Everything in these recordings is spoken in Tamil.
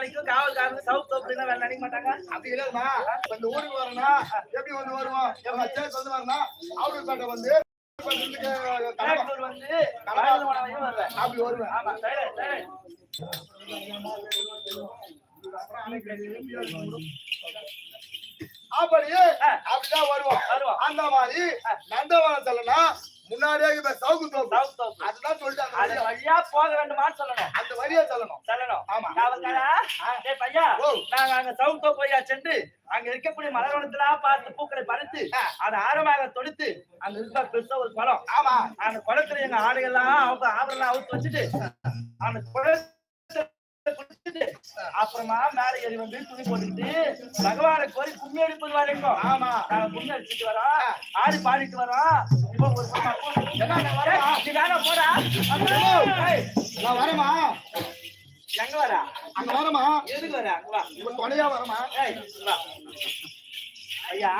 வேலைக்கும் காவல்காரங்க சவுத் தோப்புனா வேலை நினைக்க மாட்டாங்க. அப்படி இல்லைம்மா இப்ப இந்த ஊருக்கு வரனா எப்படி வந்து வருவோம்? எங்க சேர்த்து வந்து பக்கத்துக்கு கடை- கடலூர் வந்து அப்படி வருவேன். ஆமா அப்படியே அப்படிதான் வருவோம். அந்த மாதிரி நந்தவனம் செல்லலாம் முன்னாடியே இப்ப சவுக்கு தோப்பு. அதுதான் சொல்லிட்டாங்க. அது வழியா போக வேண்டுமான்னு சொல்லணும். அந்த வழியா செல்லணும். சொல்லணும். ஆமா. டேய் பையா. நாங்க அங்க சவுத் தோப்பு வழியா சென்று அங்க இருக்கக்கூடிய மலர்வனத்துல பார்த்து பூக்களை பறித்து அதை ஆரமாக தொடுத்து அங்க இருக்க பெருசா ஒரு குளம். ஆமா. அந்த குளத்துல எங்க ஆடுகள்லாம் அவங்க ஆவரெல்லாம் அவுத்து வச்சுட்டு அந்த குளத்தை அப்புறமா மேல ஏறி வந்து துணி போட்டுக்கிட்டு பகவானை கோரி கும்மி அடிப்பது வரைக்கும். ஆமா. நாங்க கும்மி அடிச்சுட்டு வரோம். ஆடி பாடிட்டு வரோம். நான் வரமா எங்க வரா அங்க வரமா எதுக்கு வர அங்க வா இப்ப துணையா வரமா. ஐயா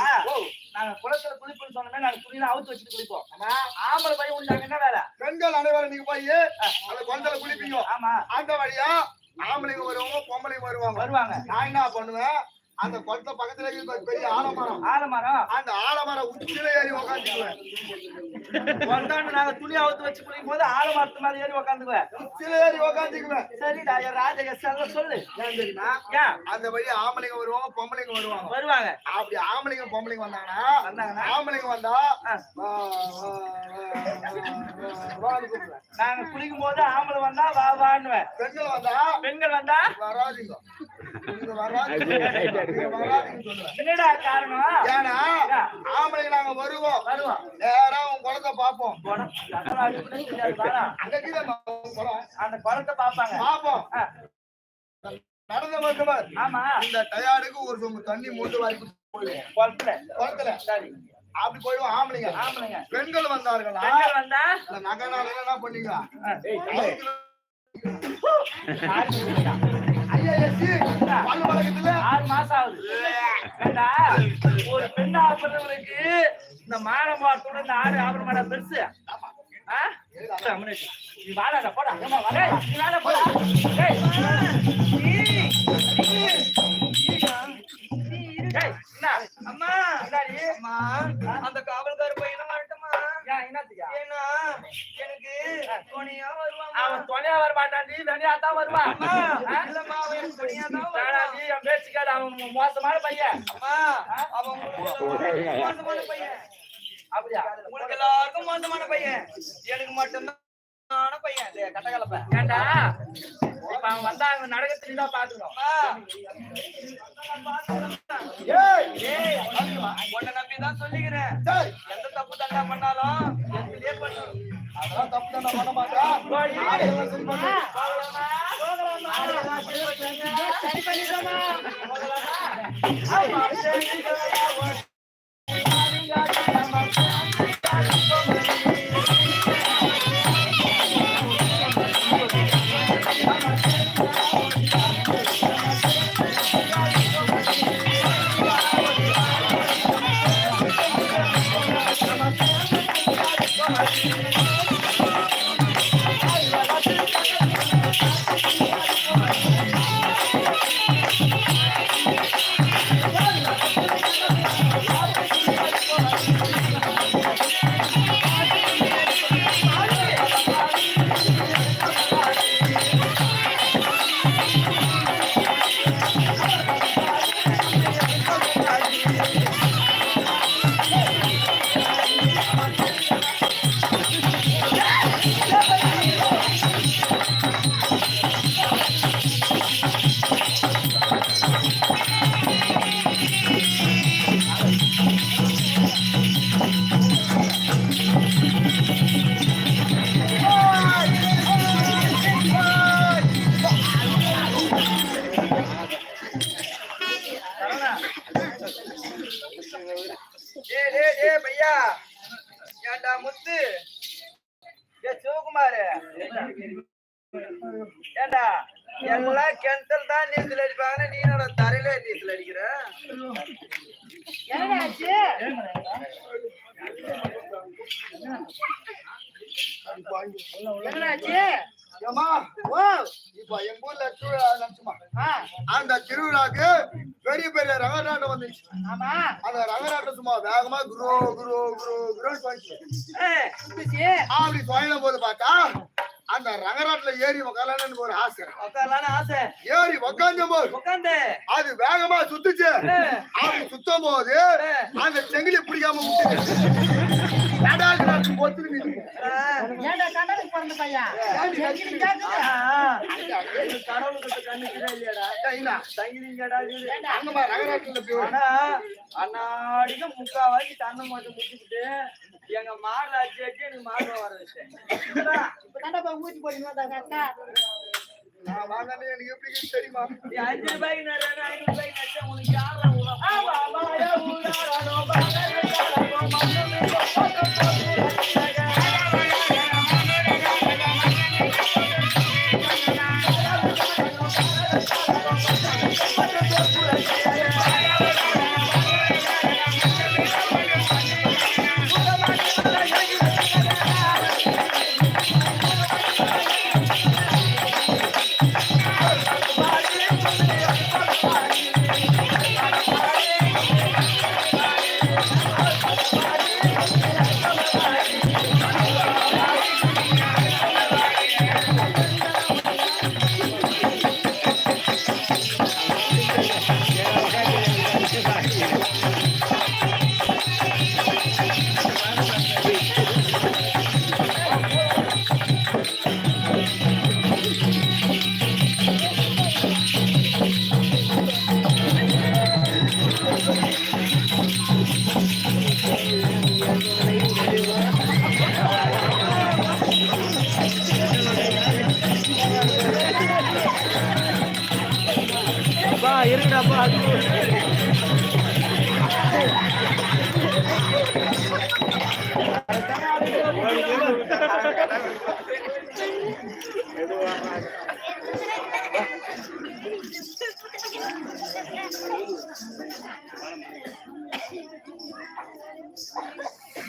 நாங்க குளத்துல குளிப்போம்னு சொன்னோமே நாங்க துணியெல்லாம் அவுத்து வச்சுட்டு குளிப்போம் ஆம்பளை பையன் உண்டாங்க என்ன வேலை பெண்கள் அனைவரும் நீங்க போய் அந்த குழந்தைல குளிப்பீங்க ஆமா அந்த வழியா ஆம்பளைங்க வருவாங்க பொம்பளைங்க வருவாங்க வருவாங்க நான் என்ன பண்ணுவேன் அந்த குளத்தை பக்கத்துல இருக்க பெரிய ஆலமரம். ஆலமரம். அந்த ஆலமரம் உச்சியில ஏறி உக்காந்துக்குவேன். வந்தாண்டு நாங்க துணி அவுத்து வச்சு குளிக்கும் போது ஆலமரத்து மேல ஏறி உக்காந்துக்குவேன். உச்சியில ஏறி உக்காந்துக்குவேன். சரிடா என் ராஜக செல்ல சொல்லு. ஏன் தெரியுமா? அந்த வழியா ஆம்பளைங்க வருவாங்க பொம்பளைங்க வருவாங்க. வருவாங்க. அப்படி ஆம்பளைங்க பொம்பளைங்க வந்தாங்கன்னா வந்தாங்கன்னா? ஆம்பளைங்க வந்தா. நாங்க குளிக்கும் போது ஆம்பளை வந்தா வா வான்னுவேன். பெண்கள் வந்தா பெண்கள் வந்தா? வராதீங்க. வராதீங்க. என்னடா காரணம் ஏன்னா ஆம்பளைங்க நாங்க வருவோம் வருவோம் நேரா உன் குளத்தை குளம் அந்த குளத்தை பாப்பாங்க பார்ப்போம் ஆ, நடந்த வந்தவர் ஆமா இந்த டயாருக்கு ஒரு சொம்பு தண்ணி மூட்டு போயிடுவோம் குளத்துல குளத்துல சரி அப்படி போயிடுவோம் ஆம்பளைங்க ஆம்பளைங்க பெண்கள் வந்தார்களா வந்தா இந்த நகனால என்ன பண்ணீங்க ஆ, ஐயா எஸ்சி பல்லு வழக்கத்துல ஆறு மாசம் ஆகுது ஏண்டா, ஒரு பெண் ஆபரணவருக்கு இந்த மானமாட்டோட இந்த ஆறு ஆபரணமாடா பெருசு நீ வாடாடா, போடா. ஏம்மா, நீ போடா. என்ன? அம்மா அந்த காவல்கார என்னத்துக்கு? ஏன்னா எனக்கு துணையா வருவான் அவன் துணையா வர மாட்டான்டி, தனியா தான் வருவான். இல்லம்மா அவன் துணையா தான் வருவான். நீ என் பேச்சு கேளு, அவன் மோசமான பையன். அம்மா அவன் மோசமான பையன். அப்படியா? உங்களுக்கு எல்லாருக்கும் மோசமான பையன். எனக்கு மட்டும்தான் பையன் இது கட்டகலப்பை. ஏன்டா இப்ப அவன் வந்தா அங்க நடக்க தான் பாத்துக்கணும். அம்மா ஏய்! ஏய் உன்னை நம்பி தான் சொல்லிக்கிறேன். எந்த தப்பு தண்டா பண்ணாலும் அதெல்லாம் தப்பு பண்ண மாட்டேன் ஆடையெல்லாம் சரி பையா. முத்து? ஏ சிவகுமார். ஏண்டா எல்லாம் கிணத்துல தான் நீச்சல் அடிப்பாங்க நீ என்னோட தரையில நீச்சல் அடிக்கிற? ஏம்மா, ஓ இப்ப எங்க ஊர்ல நடந்துச்சுமா? அந்த திருவிழாக்கு பெரிய பெரிய ரகராட்டம் வந்துச்சு. ஆமா. அந்த ரகராட்டம் சும்மா வேகமா குரோ குரோ குரோ குரோன்னு போயிடுச்சு. அப்படி சுயன போது பார்த்தா அந்த ரகராட்டுல ஏறி உக்காரலான்னு ஒரு ஆசை. உட்காரலான்னு ஆசை. ஏறி உக்காந்த போது உட்காந்து அது வேகமா சுத்துச்சு. அப்படி சுத்தும் போது அந்த செங்கிலி பிடிக்காம விட்டுச்சு. நடால் முக்காவாசி தன்னை மட்டும் முடிச்சுக்கிட்டு எங்க மாடு அடிச்சு எனக்கு மாடு வர வச்சேன் இப்பதான்டா போய் நான் வாங்கினே எனக்கு எப்படி தெரியுமா அஞ்சு ரூபாய்க்கு நிறைய ஐநூறு ரூபாய்க்கு நச்சா உனக்கு யாரும் அப்பா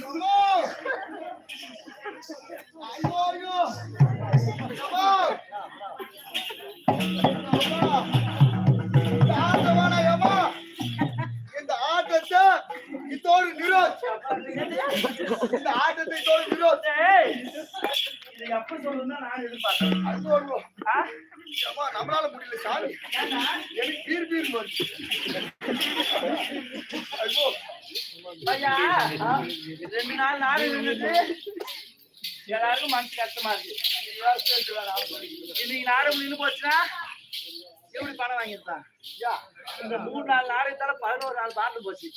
அம்மா! ஐயோ, நம்மளால முடியல சாமி எனக்கு பீர் பீர். ஐயா, ரெண்டு நாள் நாடு எல்லாருக்கும் மனசு கஷ்டமா இருக்கு இன்னைக்கு நாடு நின்று போச்சுன்னா எப்படி பணம் வாங்கிருந்தான் இந்த மூணு நாள் இருந்தாலும் பதினோரு நாள் பாட்டு போச்சு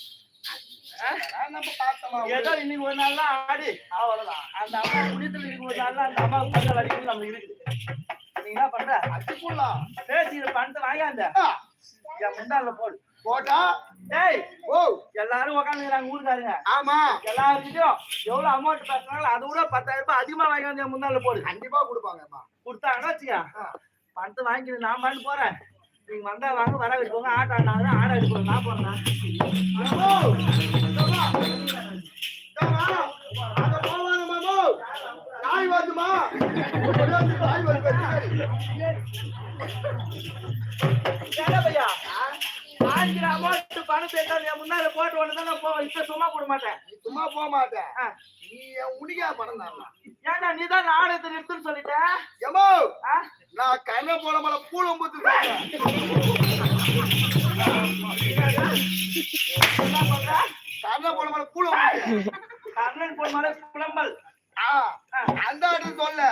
நம்ம பார்த்தோமா ஏதோ இன்னைக்கு ஒரு நாள் ஆடி. அவ்வளவுதான். அந்த அம்மா புண்ணியத்துல இன்னைக்கு ஒரு நாள் அந்த அம்மா பண்ற வரைக்கும் நம்மளுக்கு இருக்குது நீ என்ன பண்ற? அடிச்சுக்கலாம் பேசிக்கிற பணத்தை வாங்காந்த என் முண்டால போடு. போட்டா? டேய் ஓ. எல்லாரும் உட்காந்துக்கிறாங்க ஊருக்காருங்க. ஆமா. எல்லாருக்கிட்டையும் எவ்வளவு அமௌண்ட் பேசுறாங்களோ அதை விட பத்தாயிரம் ரூபாய் அதிகமா வாங்கி வந்து முன்னால போடு. கண்டிப்பா கொடுப்பாங்கம்மா. கொடுத்தாங்கன்னா வச்சுக்க. பணத்தை வாங்கிட்டு நான் பாட்டு போறேன். நீங்க வந்தா வாங்க வர வச்சுக்கோங்க ஆட்டோ ஆடாது ஆட வச்சுக்கோங்க நான் போறேன் மாமோ! ஏம்மா! ஏம்மா! அங்க போவாங்க மாமோ! நாய் வருதுமா? நாய் வருது, பின்னாடி. ஏடா பையா வாங்கிற அமௌண்ட் பணத்தை என் முன்னால போட்டு ஒன்று தான் நான் போவேன் இப்ப சும்மா போட மாட்டேன் சும்மா போக மாட்டேன். நீ என் உனிகா படம் தான் ஏன்டா நீ தான் நாடகத்தை நிறுத்துன்னு சொல்லிட்ட எமோ? நான் கண்ண போல மலை பூலம் புத்து கண்ண போல மலை பூலம். கண்ணன் போன மாதிரி புலம்பல் ஆ, அந்த ஆட்டு சொல்ல.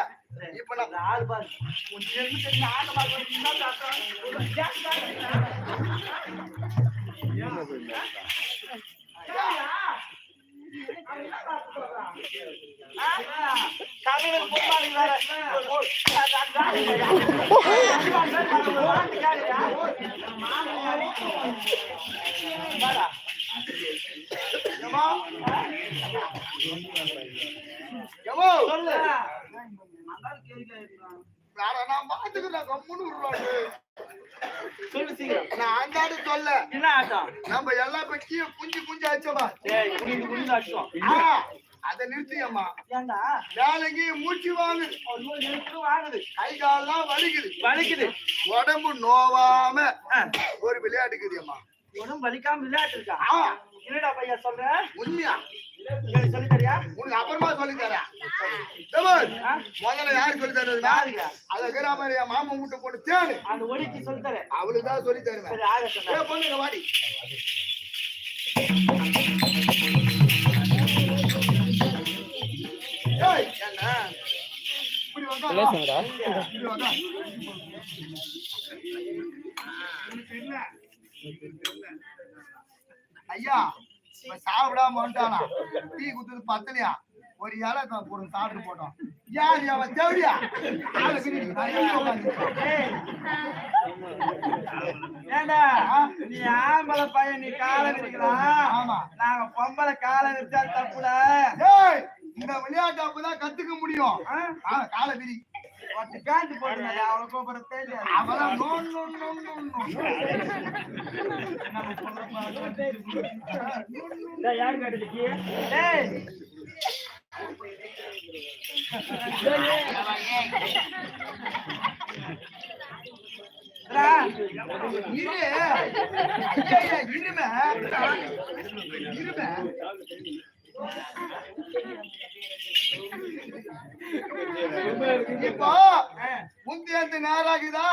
இப்ப நான் இந்த ஆள் பாரு உன் வேற நான் பாத்துக்கிறேன் கம்முன்னு விடுறாரு சொல்லு சீக்கிரம். நான் சொல்ல. என்ன ஆட்டம்? நம்ம இப்ப கீழே குஞ்சு குஞ்சு ஆச்சோமா ஏய் குனிந்து குனிந்து அடிச்சோம். ஆ, அதை நிறுத்தியம்மா. ஏண்டா வேலைக்கு மூச்சு வாங்குது? கை கால்லாம் வலிக்குது. வலிக்குது. உடம்பு நோவாம ஒரு விளையாட்டுக்குதுயம்மா உடம்பு வலிக்காம விளையாட்டு இருக்கா என்னடா பையா சொல்ற? உண்மையா? அப்புறமா சொல்லி தரேன். முதல்ல யாரு சொல்லி யாருங்க? அத மாதிரி என் மாமன் வீட்டை போட்டு தேடு அந்த ஒடிக்கு சொல்லி தரேன். அவளுக்கு தான் சொல்லி தருவேன். பொண்ணுங்க வாடி. ஐயா சாப்பிடாம வந்துட்டானா? டீ குத்துது பத்தலையா? ஒரு இலை போட்டு சாப்பிட்டு போட்டோம். யார் அவன் தேவையா? ஏண்டா? நீ ஆம்பளை பையன் நீ காலை நிற்கிறான் ஆமா. நாங்க பொம்பளை காலை நிறுத்தா தப்புல. ஏய் இந்த விளையாட்டு அப்பதான் கத்துக்க முடியும். காலை பிரி ஒட்டு காண்டி போடுங்க அவளை கூப்பிட தெரியாது அவெல்லாம் no no no no no. யாரு கேட்டுச்சு டேய். இரு. ஐயா, இருமே. இருமே. இப்போ முந்தியத்து நேராகுதா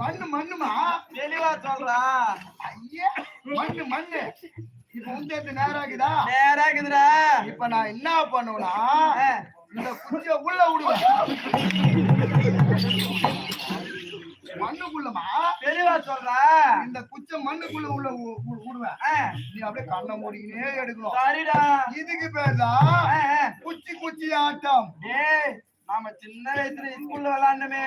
மண்ணு மண்ணுமா? தெளிவா சொல்றா. ஐயா மண்ணு மண்ணு. இப்ப முந்தியத்து நேராகுதா நேரா இருக்குதுடா இப்ப நான் என்ன பண்ணுவேன்னா இந்த குச்சிய உள்ள விடுவேன். மண்ணுக்குள்ளமா? தெளிவா சொல்றா. இந்த குச்ச மண்ணுக்குள்ள உள்ள விடுவேன் நீ அப்படியே கண்ண மூடிக்கினே எடுக்கணும். சரிடா. இதுக்கு பேர்தா ஆ, ஆ. குச்சி குச்சி ஆட்டம். நாம சின்ன வயசுல ஸ்கூல்ல விளையாண்டமே.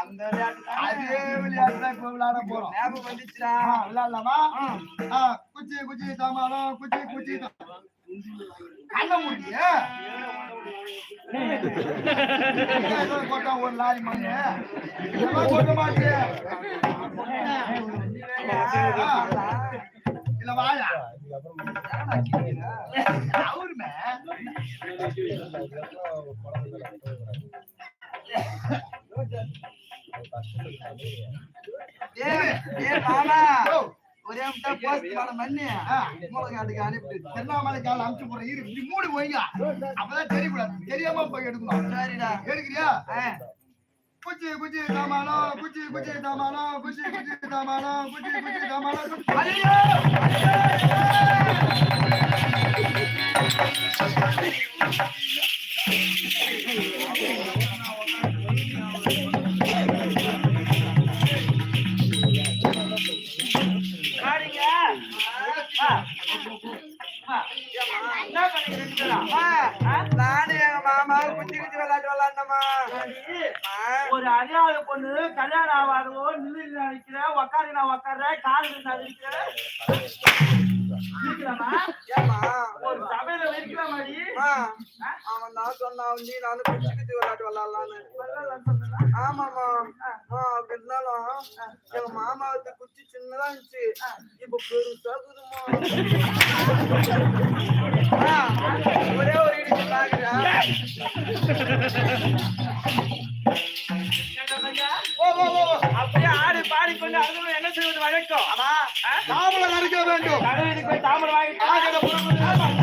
அந்த விளையாட்டு அதே விளையாட்டு தான் இப்ப விளையாட போறோம். ஞாபகம் வந்துச்சுடா. விளையாடலாமா? குச்சி குச்சி தாமாலம் குச்சி குச்சி கண்ண மூடிய ஒரு லாரி மண்ணு கொட்ட மாட்டியே இல்ல அவருமே மாமா ஒரே மண்ணி. திருவண்ணாமலை கால அமுச்சு போற இரு. இப்படி மூடி போய்ங்க. அப்பதான் தெரியக்கூடாது. தெரியாம போய் எடுக்கணும். சரிடா. எடுக்கிறியா? குச்சி குச்சி குச்சி குச்சி தாமாலம் குச்சி குச்சி தாமாலம் குச்சி குச்சி தாமாலம் குச்சி- ஐயோ! நானும் எங்க மாமா குச்சி குச்சி விளையாட்டு விளையாண்டமா ஒரு அறியாத பொண்ணு கல்யாணம் ஆகாதவோ நின்று நினைக்கிற உக்காரு நான் உக்கார காலு நான் இருக்கிற இருக்கிறமா ஏமா ஒரு சபையில வைக்கிற மாதிரி. அவன் தான் சொன்னான் நீ நானும் குச்சி குச்சி விளையாட்டு விளையாடலான்னு ஆமாமா ஆ, இருந்தாலும் எங்க குச்சி சின்னதா இருந்துச்சு. இப்ப பெருசா ஆ, ஒரே ஒரு இடிச்சு பாக்குறா. அப்படியே ஆடி பாடிக்கொண்டு அழுது என்ன செய்வது வழக்கம்? ஆமா. தாமலை நறுக்க வேண்டும். தாமரை வாங்கி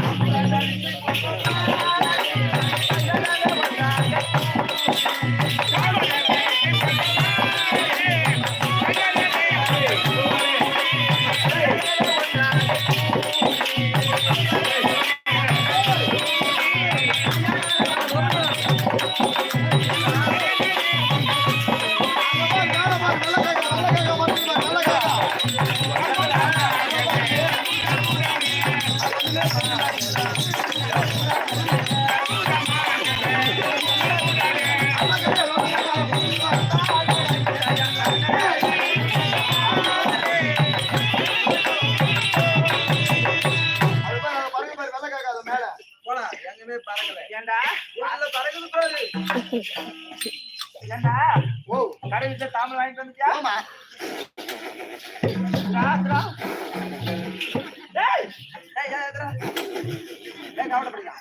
ஏண்டா ஓ, கடையில தாமரை வாங்கிட்டு வந்துட்டியா? ஆமா. டேய்? கவலைப்படுங்க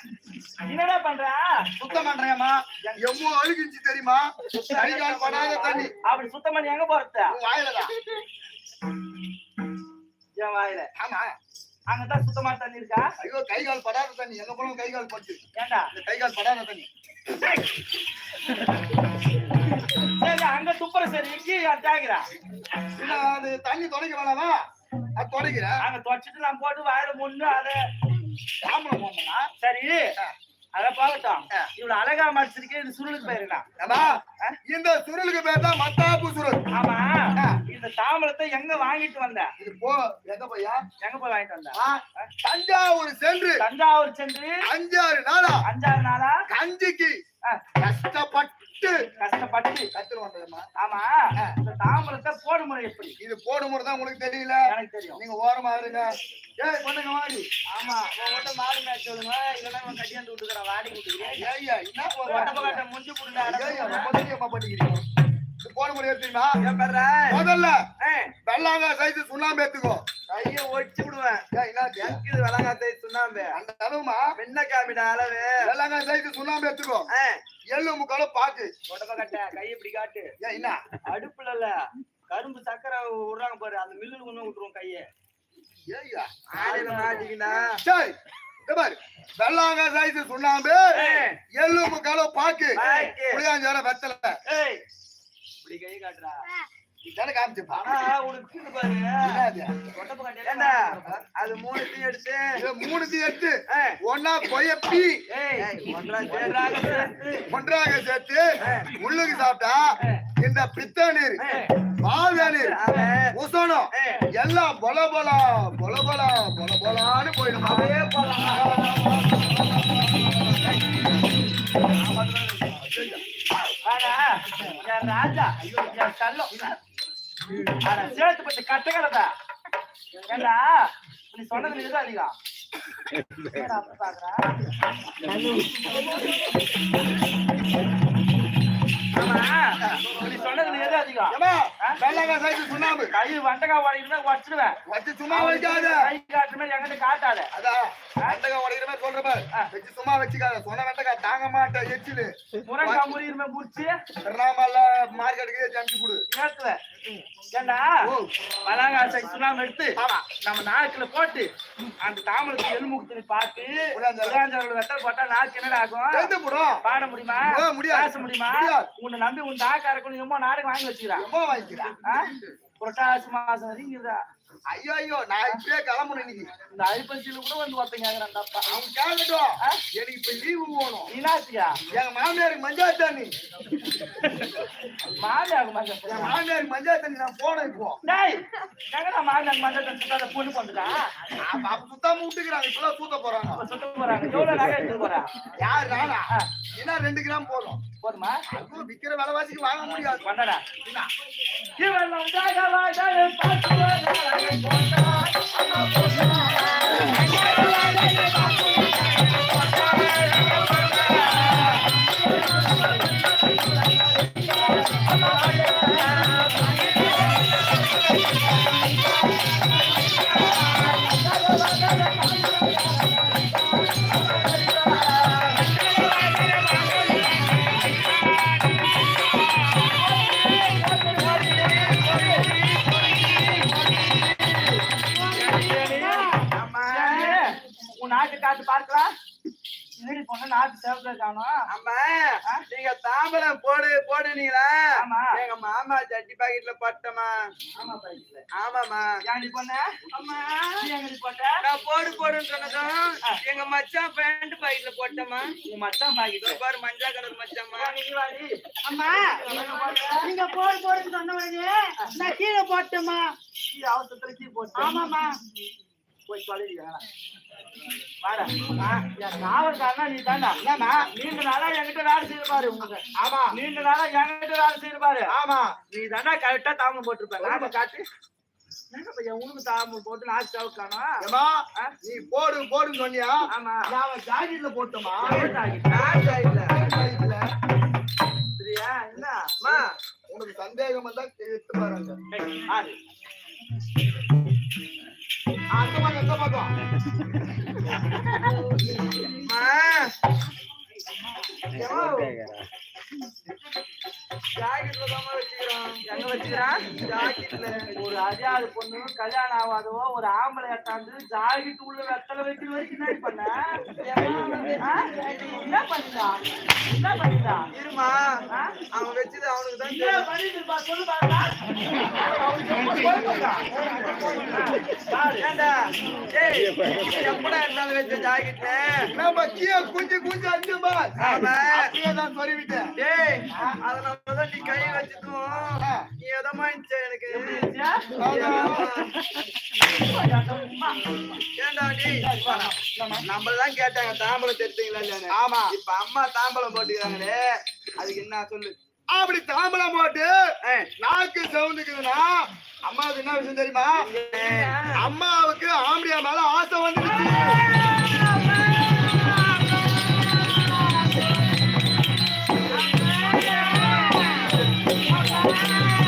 என்னடா பண்ற? சுத்தம் பண்றேம்மா. எம்மோ அழுகிச்சு தெரியுமா? படாத தண்ணி. அப்படி சுத்தம் பண்ணி எங்க போறது? உன் வாயிலதான் என் வாயில. ஆமா. அங்கதான் சுத்தமா தண்ணி இருக்கா ஐயோ கை கால் படாத தண்ணி. எங்க போனாலும் கை கால் பட்டு ஏண்டா? இந்த கை கால் படாத தண்ணி. சரி அங்க துப்புற சரி இங்கேயும் என்ன அது தண்ணி துடைக்க வேணாமா அது துடைக்கிறேன் அங்க துவைச்சிட்டு நான் போட்டு வாயில முன்னு அத. சாம்பளம் போமா சரி. அத இவ்வளவு அழகா மடிச்சிருக்கே இது சுருளுக்கு ஏம்மா, இந்த சுருளுக்கு பேர் தான் மத்தாப்பு சுருள். ஆமா. இந்த தாம்பலத்தை எங்க வாங்கிட்டு வந்த? இது போ எங்க பையா எங்க போய் வாங்கிட்டு வந்த? தஞ்சாவூர் சென்று. தஞ்சாவூர் சென்று. அஞ்சாறு நாளா. அஞ்சாறு நாளா? கஞ்சிக்கு ஆ, கஷ்டப்பட்டு கஷ்டப்பட்டு கத்துட்டு வந்ததுமா ஆமா. இந்த தாம்பலத்தை போடு முறை எப்படி? இது போடும் முறை தான் உங்களுக்கு தெரியல. எனக்கு தெரியும். நீங்க ஓரமா இருங்க. ஏய் பொண்ணுங்க வாடி. ஆமா. உன்கிட்ட மாடு மேட்ச் சொல்லுங்க. இல்லைன்னா உன் கட்டியாந்து விட்டுக்கிறேன். வாடி விட்டுக்கிறேன் ஏய்யா என்ன ஒட்ட பக்கத்தை முடிஞ்சு கொடுங்க ஏய்யா ரொம்ப தெரியுமா பண்ணிக்கிறீங்க போட முடியாது தெரியுமா முதல்ல வெள்ளாங்க சைஸ் சுண்ணாம்பு ஏத்துக்கோ. கைய ஒடிச்சு விடுவேன். இது விளங்காத்தை சுண்ணாம்பு. அந்த அளவுமா? முன்ன காமிட அளவு. வெள்ளாங்க சைஸ் சுண்ணாம்பு ஏத்துக்கோ. ஆ, எள்ளு முக்கால பாக்கு. ஒட்ட கட்ட கை இப்படி காட்டு. என்ன அடுப்புல இல்ல கரும்பு சக்கரை விடுறாங்க பாரு அந்த மில்லுல கொண்டு விட்டுருவோம் கையை. ஏய்யா. மாட்டிக்கினா? சரி இதோ பாரு. வெள்ளாங்க சைஸ் சுண்ணாம்பு எள்ளு முக்கால பாக்கு. புளியாஞ்சார வெத்தல. காட்டுறா. இதான ஆனா உனக்கு கீழே பாரு. அது எடுத்து. இது மூணுத்தையும் எடுத்து. ஆ, ஒன்னா கொயப்பி ஒன்றாக சேர்த்து. சேர்த்து. ஒன்றாக சேர்த்து. உள்ளுக்கு சாப்பிட்டா இந்த பித்த நீர் மாவிய நீர் உசனம் எல்லாம் பொல பொல பொல பொல பொல பொலான்னு போயிடும். அதே போலாம் ராஜா. என் செல்லம் ஏண்டா? நீ சொன்னது இதுதான் அதிகம் ஆமா. நீ சொன்னது அதிகம் வெள்ளாங்க சுண்ணாம்பு. கை வண்டக்காய் வாடிட்டு வச்சிருவேன். வச்சு சும்மா வைக்காத கை காட்டுமே எங்கிட்ட காட்டாத. அதான் வெண்டைக்காய் உடைக்கிற மாதிரி சொல்ற வச்சு சும்மா வச்சுக்காத. சொன்ன வெண்டைக்காய் தாங்க மாட்டேன் எச்சிலு. முறியுமே முடிச்சு திருவண்ணாமலை மார்க்கெட்டுக்கு ஜமிச்சு கொடு. ஏத்துவேன் ஏண்டா? பலாங்கா சைஸ் சுண்ணாம்பு எடுத்து நம்ம நாக்குல போட்டு அந்த தாமரத்துக்கு எலும்புக்கு துணி பார்த்து வெத்தல் போட்டா நாக்கு என்னடா ஆகும்? பாட முடியுமா? முடியாது. பேச முடியுமா. உன்னை நம்பி உன் தாக்காரக்கு ரொம்ப நாடகம் வாங்கி வச்சுக்கிறான் ரொம்ப வாங்கிக்கிறேன் புரட்டாசி மாசம் வரைக்கும் இருக்குதா ஐயோ ஐயோ நான் இப்படியே கிளம்பணும் இன்னைக்கு. இந்த ஐப்பசியில கூட வந்து ஒருத்தங்க கேக்குறான் தப்பா அவங்க கேட்கட்டும் எனக்கு இப்ப லீவு போகணும் நீனாச்சியா எங்க மாமியாருக்கு மஞ்சள் தண்ணி மாமி ஆகும் மஞ்சள் என் மாமியாருக்கு மஞ்சள் தண்ணி நான் போனேன் இப்போ. டேய் எங்கடா மாமி மஞ்சள் தண்ணி அந்த பொண்ணு பண்ணுறா அப்ப சுத்தாம விட்டுக்கிறாங்க இப்பெல்லாம் சூத்த போறாங்க. சுத்த போறாங்க. எவ்வளவு நகை எடுத்துட்டு போறா? யார் நானா என்ன ரெண்டு கிராம் போதும்? போதுமா? அதுவும் விக்கிற விலைவாசிக்கு வாங்க முடியாது. பண்ணடா இவன் நாட்டு சேவத்துல காணும். ஆமா. நீங்க தாம்பரம் போடு போடுனீங்களா? ஆமா. எங்க மாமா ஜட்டி பாக்கெட்ல போட்டமா? ஆமா பைக்கில் ஆமாமா ஏன்டி பொண்ணு அம்மா நீ எங்கடி போட்ட? நான் போடு போடுன்னு சொன்னதும் எங்க மச்சான் பேண்ட் பாக்கெட்ல போட்டமா? உன் மச்சான் பாக்கிட்டு பாரு மஞ்சா கலர் மச்சாமா அம்மா நீங்க போடு போடுன்னு சொன்ன உடனே நான் கீழே போட்டேம்மா. அவசரத்துல கீ போட்டு. ஆமாம்மா. போய் காவல்காரனா நீ தாண்டா. என்னமா நீண்ட நாளா என்கிட்ட வேலை செய்து பாரு உங்களுக்கு ஆமா. நீண்ட நாளா என்கிட்ட வேலை செய்து பாரு. ஆமா. நீ தாண்டா கரெக்டா தாமம் போட்டிருப்ப. நாம காட்டு. உனக்கு தாமம் போட்டு நாக்கு சவுக்கானா? ஏமா நீ போடு போடுன்னு சொன்னியா? ஆமா. நான் ஜாக்கெட்ல போட்டோமா நான் சைடுல சரியா? என்ன? உனக்கு சந்தேகம் வந்தா பாருங்க. அந்த பக்கம் இந்த பக்கம் அம்மா எங்க வச்சுக்கிறான்? ஜாக்கெட்ல. ஒரு அஜாது பொண்ணு கல்யாணம் ஆகாதவோ ஒரு ஆம்பளை எட்டாந்து ஜாக்கெட் உள்ள வெத்தலை வைக்கிற வரைக்கும் என்ன பண்ண? என்ன பண்ணிட்டா? என்ன பண்ணிட்டா? இருமா அவன் வச்சது அவனுக்கு தான் பண்ணிட்டு இருப்பா சொல்லு எப்படா இருந்தாலும் வச்ச ஜாக்கெட்ல? நம்ம கீழே குஞ்சு குஞ்சு அஞ்சு பார் ஆமா. அப்படியே தான் சொல்லிவிட்டேன். டேய் அதனாலதான் நீ கை வச்சதும் நீ எதமா இருந்துச்சு எனக்கு ஏண்டா நீ நம்மளதான் கேட்டாங்க தாம்பலம் தெரிஞ்சுங்களா ஆமா. இப்ப அம்மா தாம்பலம் போட்டுக்கிறாங்களே அதுக்கு என்ன சொல்லு அப்படி தாம்பலம் போட்டு. நாக்கு சவுந்துக்குதுன்னா அம்மாவுக்கு என்ன விஷயம் தெரியுமா அம்மாவுக்கு ஆம்படியா மேல ஆசை வந்துருச்சு Bom.